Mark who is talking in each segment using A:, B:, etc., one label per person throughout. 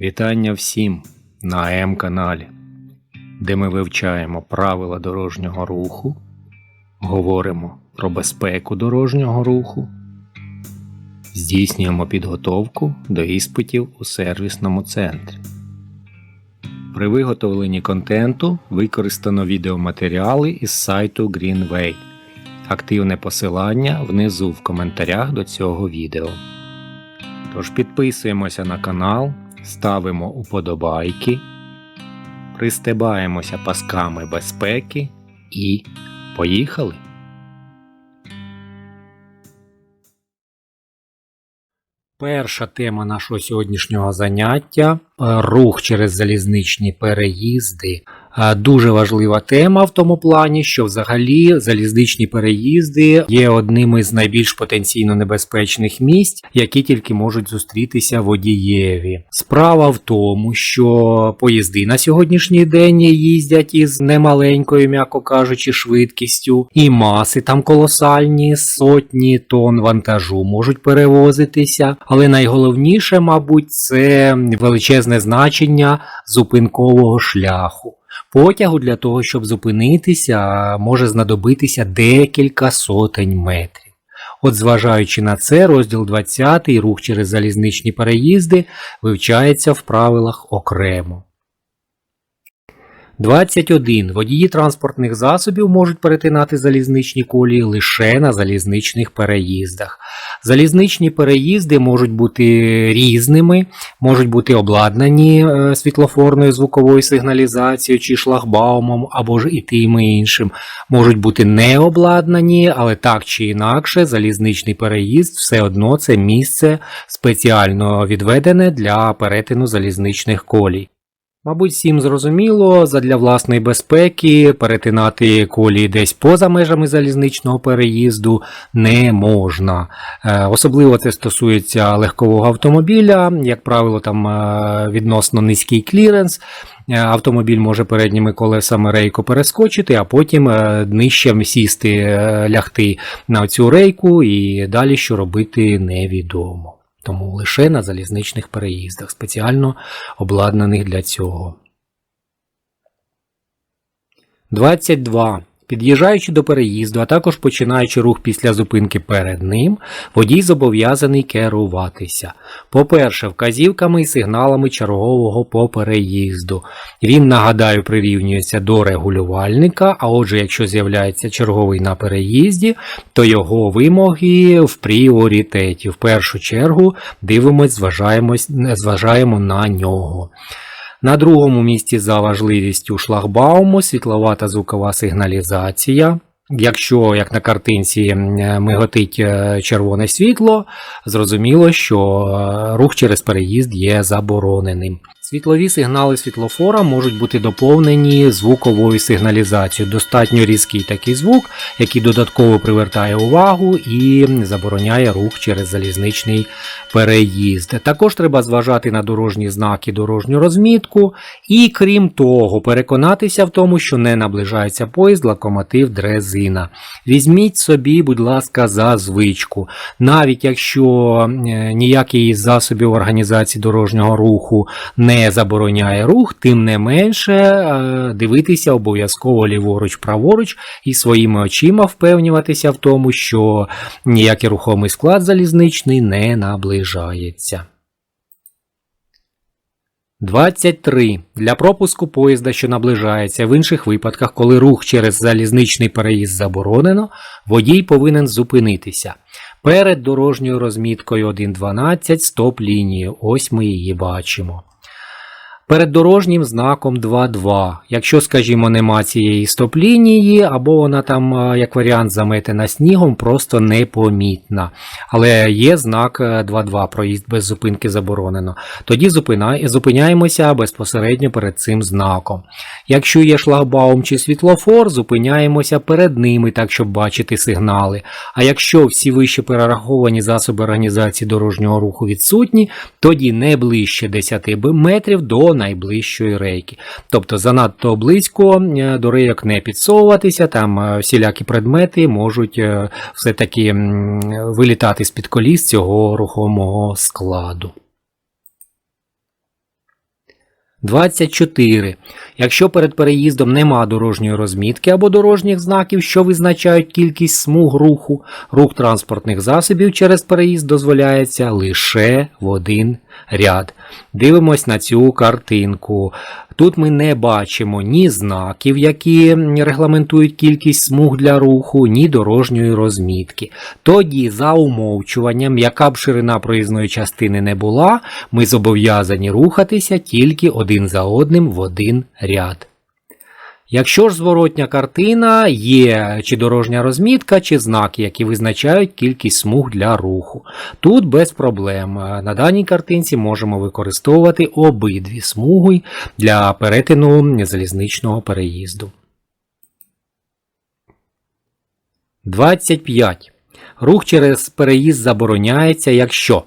A: Вітання всім на М-каналі, де ми вивчаємо правила дорожнього руху, говоримо про безпеку дорожнього руху, здійснюємо підготовку до іспитів у сервісному центрі. При виготовленні контенту використано відеоматеріали із сайту Greenway. Активне посилання внизу в коментарях до цього відео. Тож підписуємося на канал, ставимо уподобайки, пристебаємося пасками безпеки і поїхали! Перша тема нашого сьогоднішнього заняття рух через залізничні переїзди. Дуже важлива тема в тому плані, що взагалі залізничні переїзди є одним із найбільш потенційно небезпечних місць, які тільки можуть зустрітися водієві. Справа в тому, що поїзди на сьогоднішній день їздять із немаленькою, м'яко кажучи, швидкістю, і маси там колосальні, сотні тонн вантажу можуть перевозитися. Але найголовніше, мабуть, це величезне значення зупинкового шляху. Потягу для того, щоб зупинитися, може знадобитися декілька сотень метрів. От, зважаючи на це, розділ 20 рух через залізничні переїзди вивчається в правилах окремо. 21. Водії транспортних засобів можуть перетинати залізничні колії лише на залізничних переїздах. Залізничні переїзди можуть бути різними, можуть бути обладнані е, світлофорною звуковою сигналізацією чи шлагбаумом або ж і тим і іншим. Можуть бути не обладнані, але так чи інакше, залізничний переїзд все одно це місце спеціально відведене для перетину залізничних колій. Мабуть, всім зрозуміло, задля власної безпеки перетинати колії десь поза межами залізничного переїзду не можна. Е, Особливо це стосується легкового автомобіля, як правило, там е, відносно низький кліренс. Е, Автомобіль може передніми колесами рейку перескочити, а потім нижче сісти, лягти на цю рейку і далі що робити невідомо. Тому лише на залізничних переїздах, спеціально обладнаних для цього. 22. Під'їжджаючи до переїзду, а також починаючи рух після зупинки перед ним, водій зобов'язаний керуватися. По-перше, вказівками і сигналами чергового по переїзду. Він, нагадаю, прирівнюється до регулювальника, а отже, якщо з'являється черговий на переїзді, то його вимоги в пріоритеті. В першу чергу дивимось, зважаємо на нього. На другому місці за важливістю шлагбауму світлова та звукова сигналізація. Якщо, як на картинці, миготить е, червоне світло, зрозуміло, що е, рух через переїзд є забороненим. Світлові сигнали світлофора можуть бути доповнені звуковою сигналізацією. Достатньо різкий такий звук, який додатково привертає увагу і забороняє рух через залізничний переїзд. Також треба зважати на дорожні знаки, дорожню розмітку, і крім того, переконатися в тому, що не наближається поїзд, локомотив, дрезина. Візьміть собі, будь ласка, за звичку. Навіть якщо е, ніякий засобів організації дорожнього руху не забороняє рух, тим не менше е, дивитися обов'язково ліворуч-праворуч і своїми очима впевнюватися в тому, що ніякий рухомий склад залізничний не наближається. 23. Для пропуску поїзда, що наближається в інших випадках, коли рух через залізничний переїзд заборонено, водій повинен зупинитися. Перед дорожньою розміткою 1.12 стоп лінією. Ось ми її бачимо. Перед дорожнім знаком 2.2. Якщо, скажімо, нема цієї стоп-лінії, або вона там, е, як варіант, заметена снігом, просто непомітна. Але є знак е, 2.2, проїзд без зупинки заборонено. Тоді зупиняємося безпосередньо перед цим знаком. Якщо є шлагбаум чи світлофор, зупиняємося перед ними, так щоб бачити сигнали. А якщо всі вище перераховані засоби організації дорожнього руху відсутні, тоді не ближче 10 метрів до найближчої рейки. Тобто занадто близько е, до рейок не підсовуватися, там е, всілякі предмети можуть е, все-таки вилітати з-під коліс цього рухомого складу. 24. Якщо перед переїздом нема дорожньої розмітки або дорожніх знаків, що визначають кількість смуг руху, рух транспортних засобів через переїзд дозволяється лише в один ряд. Дивимось на цю картинку. Тут ми не бачимо ні знаків, які регламентують кількість смуг для руху, ні дорожньої розмітки. Тоді, за умовчуванням, яка б ширина проїзної частини не була, ми зобов'язані рухатися тільки один за одним в один ряд. Якщо ж зворотня картина є чи дорожня розмітка, чи знаки, які визначають кількість смуг для руху. Тут без проблем. На даній картинці можемо використовувати обидві смуги для перетину залізничного переїзду. 25. Рух через переїзд забороняється, якщо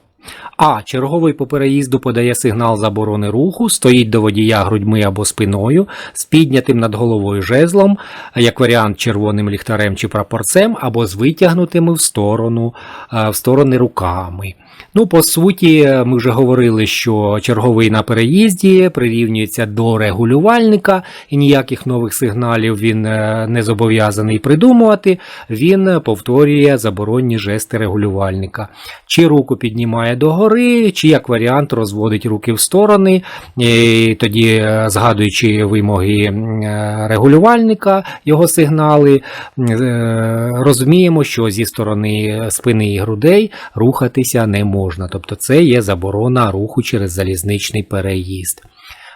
A: а. Черговий по переїзду подає сигнал заборони руху, стоїть до водія грудьми або спиною, з піднятим над головою жезлом, як варіант червоним ліхтарем чи прапорцем, або з витягнутими в сторону, е, в сторони руками. Ну, по суті, ми вже говорили, що черговий на переїзді прирівнюється до регулювальника, і ніяких нових сигналів він е, не зобов'язаний придумувати. Він повторює заборонні жести регулювальника. Чи руку піднімає догори, чи як варіант розводить руки в сторони, і тоді, е, згадуючи вимоги е, регулювальника, його сигнали, розуміємо, що зі сторони спини і грудей рухатися не можна. Тобто це є заборона руху через залізничний переїзд.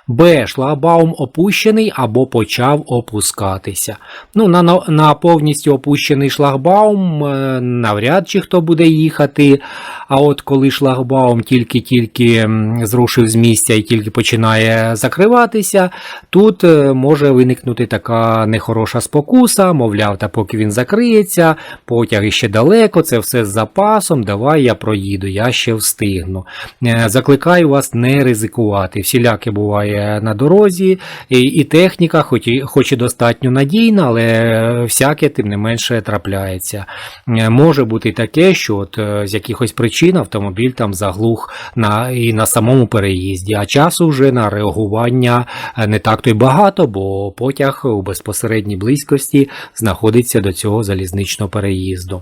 A: Б. Шлагбаум опущений або почав опускатися. Ну, На на повністю опущений шлагбаум е, навряд чи хто буде їхати. А от коли шлагбаум тільки-тільки зрушив з місця і тільки починає закриватися, тут е, може виникнути така нехороша спокуса, мовляв, та поки він закриється, потяг іще далеко, це все з запасом. Давай я проїду, я ще встигну. Е, закликаю вас не ризикувати. Всіляке буває на дорозі, і, і техніка, хоч і, хоч і достатньо надійна, але всяке тим не менше трапляється. Е, може бути таке, що от з якихось причин автомобіль там заглух на, і на самому переїзді, а часу вже на реагування е, не так то й багато, бо потяг у безпосередній близькості знаходиться до цього залізничного переїзду.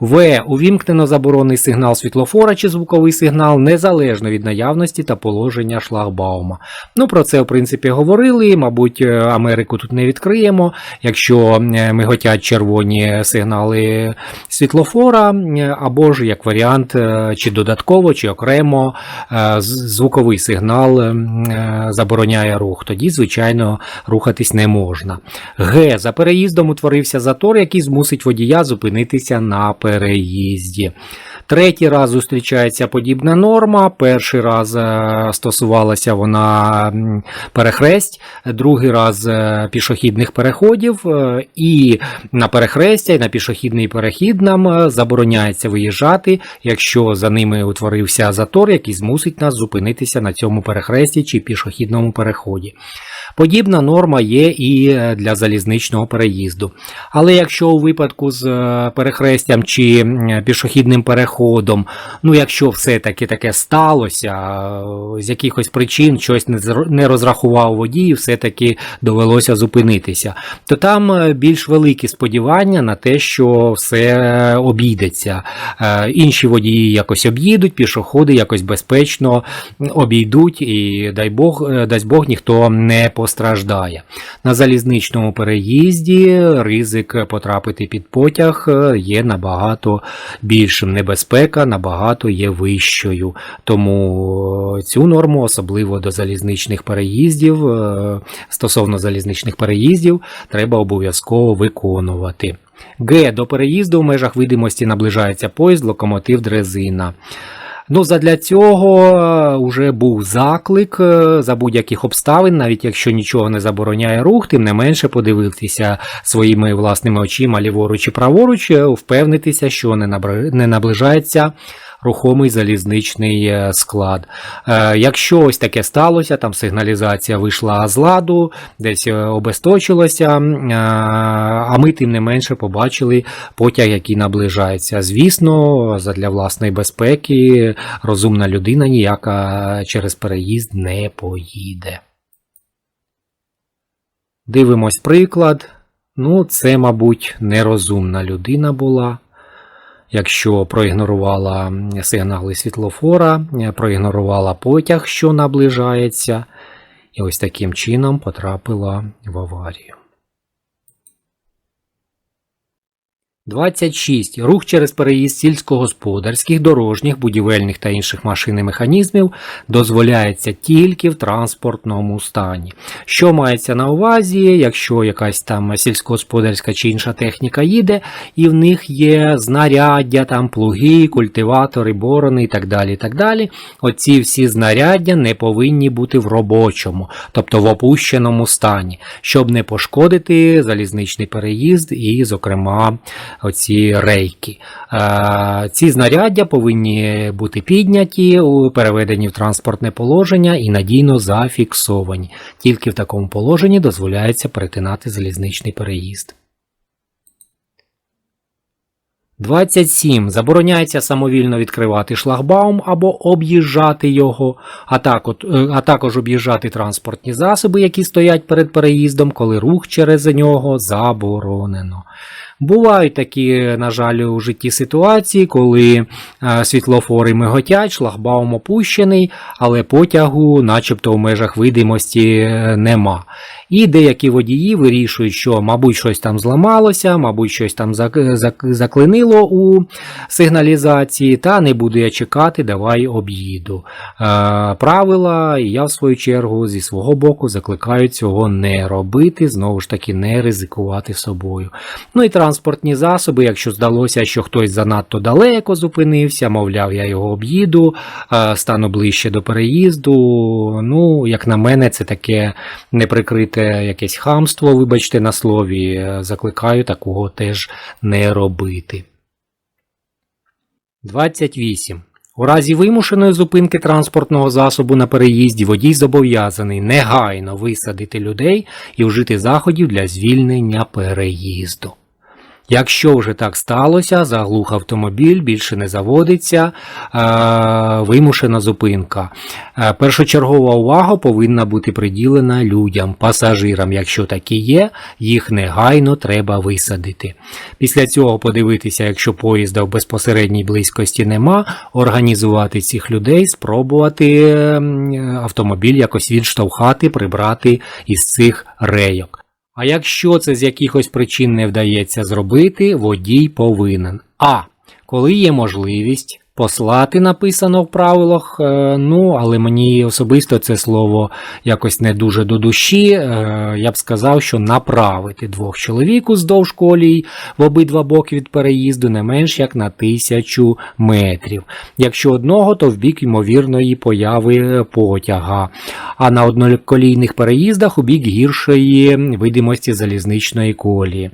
A: В. Увімкнено заборонний сигнал світлофора чи звуковий сигнал незалежно від наявності та положення шлагбаума. Ну, про це, в принципі, говорили. Мабуть, е, Америку тут не відкриємо. Якщо е, миготять червоні сигнали світлофора, е, або ж як варіант, чи додатково, чи окремо звуковий сигнал забороняє рух. Тоді, звичайно, рухатись не можна. Г. За переїздом утворився затор, який змусить водія зупинитися на переїзді. Третій раз зустрічається подібна норма. Перший раз е, стосувалася вона перехресть, другий раз е, пішохідних переходів, е, і на перехрестя, і на пішохідний перехід нам забороняється виїжджати, якщо за ними утворився затор, який змусить нас зупинитися на цьому перехресті чи пішохідному переході. Подібна норма є і е, для залізничного переїзду. Але якщо у випадку з е, перехрестям чи пішохідним переходом, ну якщо все-таки таке сталося, е, з якихось причин щось не розрахував водій, все-таки довелося зупинитися, то там більш великі сподівання на те, що все обійдеться. Інші водії якось об'їдуть, пішоходи якось безпечно обійдуть, і дай Бог, дасть Бог, ніхто не постраждає. На залізничному переїзді ризик потрапити під потяг е, є набагато більшим. Небезпека набагато є вищою. Тому цю норму, особливо до залізничних переїздів, е, стосовно залізничних переїздів, треба обов'язково виконувати. Г. До переїзду в межах видимості наближається поїзд, локомотив дрезина. Ну, задля цього вже е, був заклик е, за будь-яких обставин, навіть якщо нічого не забороняє рух, тим не менше подивитися своїми власними очима ліворуч і праворуч, е, впевнитися, що не наближається рухомий залізничний е, склад. Е, якщо ось таке сталося, там сигналізація вийшла з ладу, десь е, обесточилася, а ми тим не менше побачили потяг, який наближається. Звісно, для власної безпеки розумна людина ніяка через переїзд не поїде. Дивимось приклад. Ну, це, мабуть, нерозумна людина була. Якщо проігнорувала сигнали світлофора, е, проігнорувала потяг, що наближається, і ось таким чином потрапила в аварію. 26. Рух через переїзд сільськогосподарських, дорожніх, будівельних та інших машин і механізмів дозволяється тільки в транспортному стані. Що мається на увазі, якщо якась там сільськогосподарська чи інша техніка їде, і в них є знаряддя, там плуги, культиватори, борони і так далі. і так далі. Оці всі знаряддя не повинні бути в робочому, тобто в опущеному стані, щоб не пошкодити залізничний переїзд і, зокрема, оці рейки. Ці знаряддя повинні бути підняті, переведені в транспортне положення і надійно зафіксовані. Тільки в такому положенні дозволяється перетинати залізничний переїзд. 27. Забороняється самовільно відкривати шлагбаум або об'їжджати його, а, е, а також об'їжджати транспортні засоби, які стоять перед переїздом, коли рух через нього заборонено. Бувають такі, на жаль, у житті ситуації, коли е, світлофори миготять, шлагбаум опущений, але потягу, начебто, в межах видимості е, нема. І деякі водії вирішують, що, мабуть, щось там зламалося, мабуть, щось там зак- зак- заклинило у сигналізації, та не буду я чекати, давай об'їду. Е, правила, і я в свою чергу зі свого боку закликаю цього не робити, знову ж таки, не ризикувати собою. Ну і транспортні засоби, якщо здалося, що хтось занадто далеко зупинився, мовляв, я його об'їду, е, стану ближче до переїзду. Ну, як на мене, це таке неприкрите якесь хамство, вибачте на слові. Закликаю такого теж не робити. 28. У разі вимушеної зупинки транспортного засобу на переїзді водій зобов'язаний негайно висадити людей і вжити заходів для звільнення переїзду. Якщо вже так сталося, заглух автомобіль більше не заводиться, е, вимушена зупинка. Е, першочергова увага повинна бути приділена людям, пасажирам. Якщо такі є, їх негайно треба висадити. Після цього подивитися, якщо поїзда в безпосередній близькості нема, організувати цих людей, спробувати ем, автомобіль якось відштовхати, прибрати із цих рейок. А якщо це з якихось причин не вдається зробити, водій повинен А. Коли є можливість послати написано в правилах, е, ну, але мені особисто це слово якось не дуже до душі. е, Я б сказав, що направити двох чоловік уздовж колій в обидва боки від переїзду не менш як на тисячу метрів. Якщо одного, то в бік ймовірної появи потяга. А на одноколійних переїздах у бік гіршої видимості залізничної колії.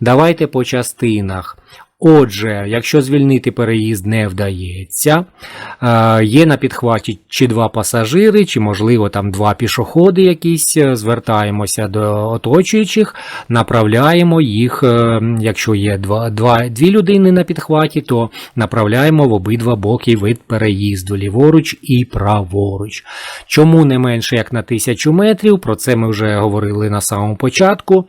A: Давайте по частинах. Отже, якщо звільнити переїзд не вдається, е, є на підхваті чи два пасажири, чи, можливо, там два пішоходи якісь, е, звертаємося до оточуючих, направляємо їх, е, якщо є два, два, дві людини на підхваті, то направляємо в обидва боки від переїзду, ліворуч і праворуч. Чому не менше як на тисячу метрів? Про це ми вже говорили на самому початку.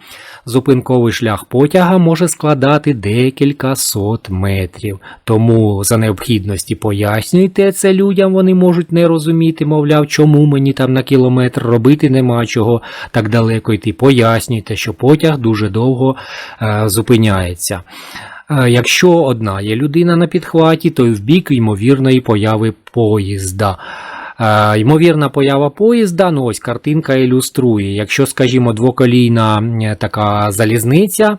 A: Зупинковий шлях потяга може складати декілька сот метрів. Тому за необхідності пояснюйте це людям, вони можуть не розуміти, мовляв, чому мені там на кілометр робити нема чого так далеко йти. Пояснюйте, що потяг дуже довго е, зупиняється. Е, Якщо одна є людина на підхваті, то в бік ймовірної появи поїзда. Ймовірна поява поїзда, ну ось картинка ілюструє. Якщо, скажімо, двоколійна така залізниця,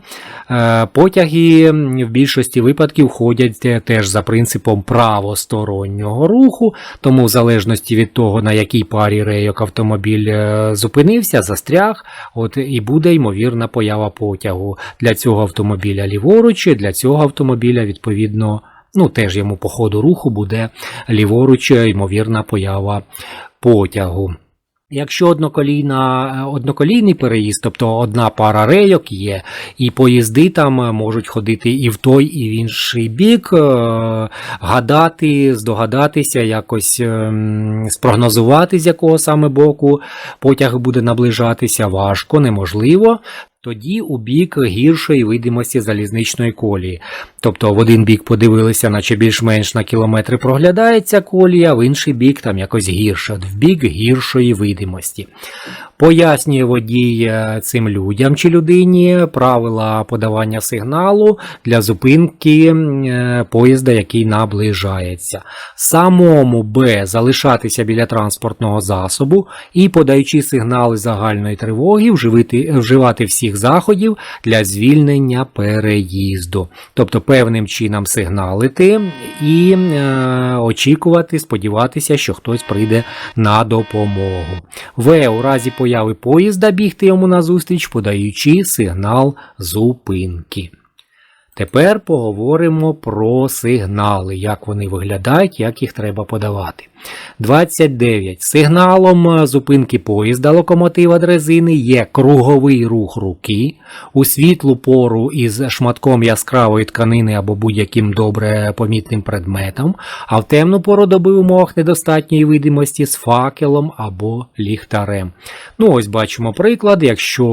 A: е, потяги в більшості випадків ходять теж за принципом правостороннього руху, тому в залежності від того, на якій парі рейок автомобіль е, зупинився, застряг, от і буде ймовірна поява потягу. Для цього автомобіля ліворуч, для цього автомобіля, відповідно, ну теж йому по ходу руху буде ліворуч ймовірна поява потягу. Якщо одноколійна, е, одноколійний переїзд, тобто одна пара рейок є, і поїзди там е, можуть ходити і в той, і в інший бік, е, гадати, здогадатися, якось ем, спрогнозувати, з якого саме боку потяг буде наближатися, важко, неможливо. Тоді у бік гіршої видимості залізничної колії. Тобто в один бік подивилися, наче більш-менш на кілометри проглядається колія, в інший бік там якось гірше, в бік гіршої видимості. Пояснює водій е, цим людям чи людині правила подавання сигналу для зупинки е, поїзда, який наближається. Самому Б залишатися біля транспортного засобу і, подаючи сигнали загальної тривоги, вживати всіх заходів для звільнення переїзду. Тобто певним чином сигналити і е, очікувати, сподіватися, що хтось прийде на допомогу. В. У разі появи поїзда бігти йому назустріч, подаючи сигнал зупинки. Тепер поговоримо про сигнали, як вони виглядають, як їх треба подавати. 29. Сигналом е, зупинки поїзда локомотива дрезини є круговий рух руки у світлу пору із шматком яскравої тканини або будь-яким добре помітним предметом, а в темну пору доби в умовах недостатньої видимості з факелом або ліхтарем. Ну, ось бачимо приклад. Якщо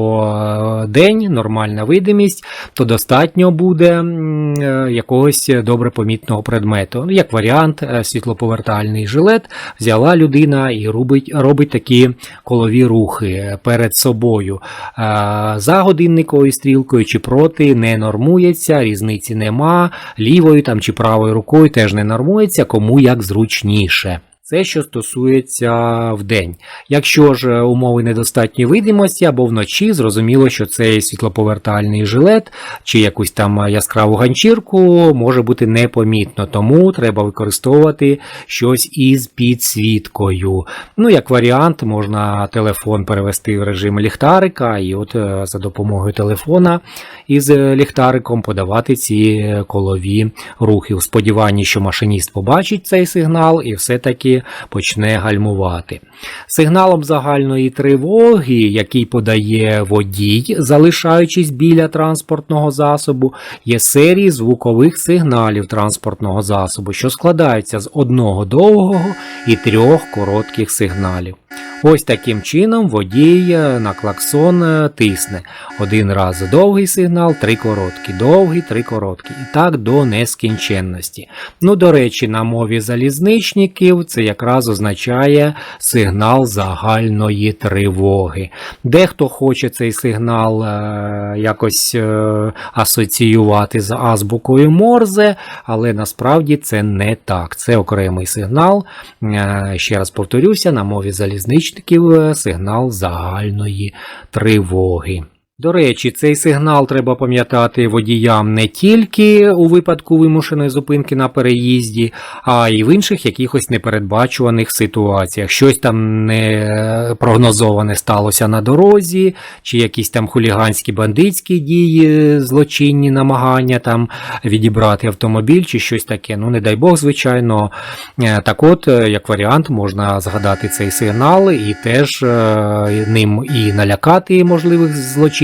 A: е, день, нормальна видимість, то достатньо буде е, якогось добре помітного предмету. Ну, Як варіант, світлоповертальний жилет взяла людина і робить, робить такі колові рухи перед собою. Е, За годинниковою стрілкою чи проти не нормується, різниці нема, лівою там чи правою рукою теж не нормується, кому як зручніше. Це що стосується в день. Якщо ж умови недостатньої видимості або вночі, зрозуміло, що цей світлоповертальний жилет чи якусь там яскраву ганчірку може бути непомітно, тому треба використовувати щось із підсвіткою. Ну, як варіант, можна телефон перевести в режим ліхтарика, і от е, за допомогою телефона із ліхтариком подавати ці колові рухи. У сподіванні, що машиніст побачить цей сигнал і все-таки почне гальмувати. Сигналом загальної тривоги, який подає водій, залишаючись біля транспортного засобу, є серії звукових сигналів транспортного засобу, що складаються з одного довгого і трьох коротких сигналів. Ось таким чином водій е, на клаксон е, тисне. Один раз довгий сигнал, три короткі, довгий, три короткі. І так до нескінченності. Ну, до речі, на мові залізничників це якраз означає сигнал загальної тривоги. Дехто хоче цей сигнал е, якось е, асоціювати з азбукою Морзе, але насправді це не так. Це окремий сигнал. Е, ще раз повторюся, на мові залізничників сигнал загальної тривоги. До речі, цей сигнал треба пам'ятати водіям не тільки у випадку вимушеної зупинки на переїзді, а й в інших якихось непередбачуваних ситуаціях. Щось там не прогнозоване сталося на дорозі, чи якісь там хуліганські бандитські дії, злочинні намагання там відібрати автомобіль, чи щось таке. Ну, не дай Бог, звичайно. Е, Так от, е, як варіант, можна згадати цей сигнал і теж е, ним і налякати можливих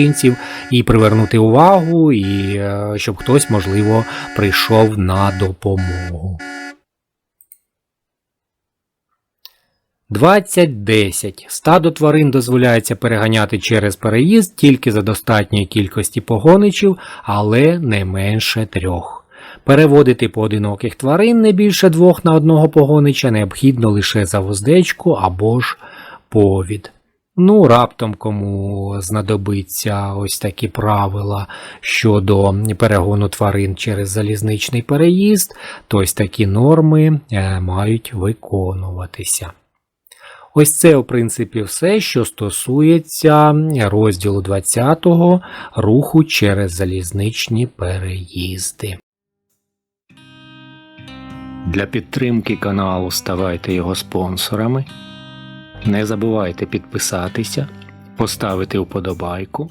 A: злочинців, і привернути увагу, і е, щоб хтось, можливо, прийшов на допомогу. 20.10. Стадо тварин дозволяється переганяти через переїзд тільки за достатньої кількості погоничів, але не менше трьох. Переводити поодиноких тварин не більше двох на одного погонича необхідно лише за вуздечку або ж повід. Ну, раптом кому знадобиться ось такі правила щодо перегону тварин через залізничний переїзд, то ось такі норми е, мають виконуватися. Ось це, в принципі, все, що стосується розділу 20 руху через залізничні переїзди. Для підтримки каналу ставайте його спонсорами. Не забувайте підписатися, поставити вподобайку.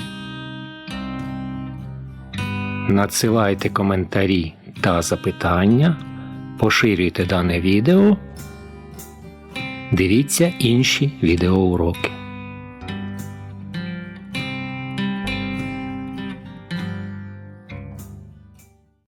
A: Надсилайте коментарі та запитання, поширюйте дане відео. Дивіться інші відеоуроки.